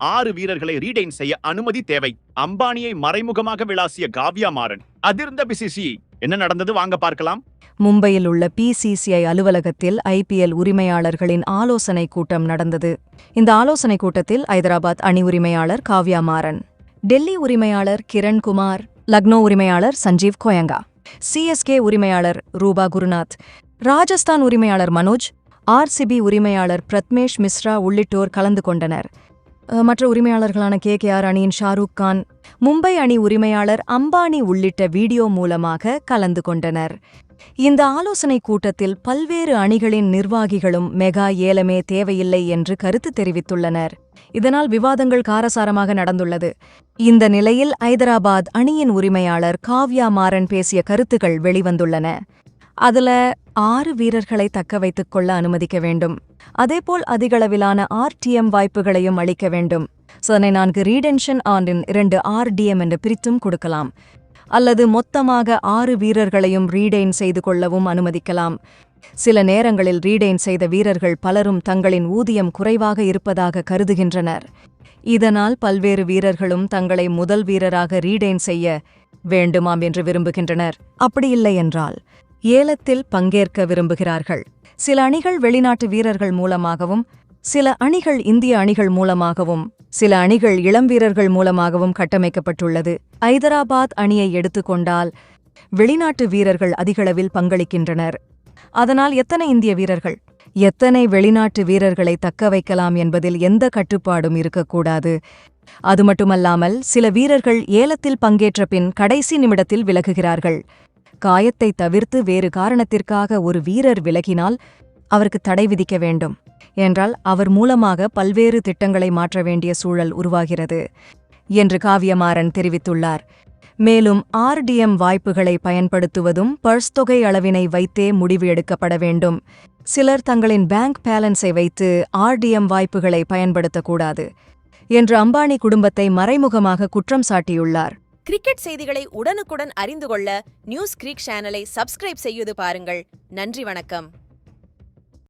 ஆறு வீரர்களை ரீடைன் செய்ய அனுமதி தேவை. அம்பானியை மறைமுகமாக விளாசிய காவ்யா மாறன். அதிர்ந்த பிசிசி என்ன நடந்தது? வாங்க பார்க்கலாம். மும்பையில் உள்ள பிசிசிஐ அலுவலகத்தில் ஐபிஎல் உரிமையாளர்களின் ஆலோசனை கூட்டம் நடந்தது. இந்த ஆலோசனை கூட்டத்தில் ஐதராபாத் அணி உரிமையாளர் காவ்யா மாறன் டெல்லி உரிமையாளர் கிரண் குமார் லக்னோ உரிமையாளர் சஞ்சீவ் கோயங்கா சிஎஸ்கே உரிமையாளர் ரூபா குருநாத் ராஜஸ்தான் உரிமையாளர் மனோஜ் ஆர்சிபி உரிமையாளர் பிரத்மேஷ் மிஸ்ரா உள்ளிட்டோர் கலந்து கொண்டனர். மற்ற உரிமையாளர்களான கே கே ஆர் அணியின் ஷாருக் கான் மும்பை அணி உரிமையாளர் அம்பானி உள்ளிட்ட வீடியோ மூலமாக கலந்து கொண்டனர். இந்த ஆலோசனை கூட்டத்தில் பல்வேறு அணிகளின் நிர்வாகிகளும் மெகா ஏலமே தேவையில்லை என்று கருத்து தெரிவித்துள்ளனர். இதனால் விவாதங்கள் காரசாரமாக நடந்துள்ளது. இந்த நிலையில் ஐதராபாத் அணியின் உரிமையாளர் காவ்யா மாறன் பேசிய கருத்துகள் வெளிவந்துள்ளன. அதுல ஆறு வீரர்களை தக்க வைத்துக் கொள்ள அனுமதிக்க வேண்டும். அதேபோல் அதிகளவிலான ஆர்டிஎம் வாய்ப்புகளையும் அளிக்க வேண்டும். சோதனை நான்கு ரீடென்ஷன் ஆண்டின் இரண்டு ஆர்டிஎம் என்று பிரித்தும் கொடுக்கலாம். அல்லது மொத்தமாக ஆறு வீரர்களையும் ரீடெயின் செய்து கொள்ளவும் அனுமதிக்கலாம். சில நேரங்களில் ரீடெயின் செய்த வீரர்கள் பலரும் தங்களின் ஊதியம் குறைவாக இருப்பதாக கருதுகின்றனர். இதனால் பல்வேறு வீரர்களும் தங்களை முதல் வீரராக ரீடெயின் செய்ய வேண்டுமாம் என்று விரும்புகின்றனர். அப்படியில்லை என்றால் ஏலத்தில் பங்கேற்க விரும்புகிறார்கள். சில அணிகள் வெளிநாட்டு வீரர்கள் மூலமாகவும் சில அணிகள் இந்திய அணிகள் மூலமாகவும் சில அணிகள் இளம் வீரர்கள் மூலமாகவும் கட்டமைக்கப்பட்டுள்ளது. ஐதராபாத் அணியை எடுத்துக்கொண்டால் வெளிநாட்டு வீரர்கள் அதிகளவில் பங்களிக்கின்றனர். அதனால் எத்தனை இந்திய வீரர்கள்? எத்தனை வெளிநாட்டு வீரர்களை தக்க வைக்கலாம் என்பதில் எந்த கட்டுப்பாடும் இருக்கக்கூடாது. அது மட்டுமல்லாமல் சில வீரர்கள் ஏலத்தில் பங்கேற்ற பின் கடைசி நிமிடத்தில் விலகுகிறார்கள். காயத்தை தவிர்த்து வேறு காரணத்திற்காக ஒரு வீரர் விலகினால் அவருக்கு தடை விதிக்க வேண்டும். என்றால் அவர் மூலமாக பல்வேறு திட்டங்களை மாற்ற வேண்டிய சூழல் உருவாகிறது என்று காவியமாறன் தெரிவித்துள்ளார். மேலும் ஆர்டிஎம் வாய்ப்புகளை பயன்படுத்துவதும் பர்ஸ் தொகை அளவினை வைத்தே முடிவு எடுக்கப்பட வேண்டும். சிலர் தங்களின் பேங்க் பேலன்ஸை வைத்து ஆர்டிஎம் வாய்ப்புகளை பயன்படுத்தக்கூடாது என்று அம்பானி குடும்பத்தை மறைமுகமாக குற்றம் சாட்டியுள்ளார். கிரிக்கெட் செய்திகளை உடனுக்குடன் அறிந்து கொள்ள நியூஸ் கிரிக் சேனலை சப்ஸ்கிரைப் செய்து பாருங்கள். நன்றி வணக்கம்.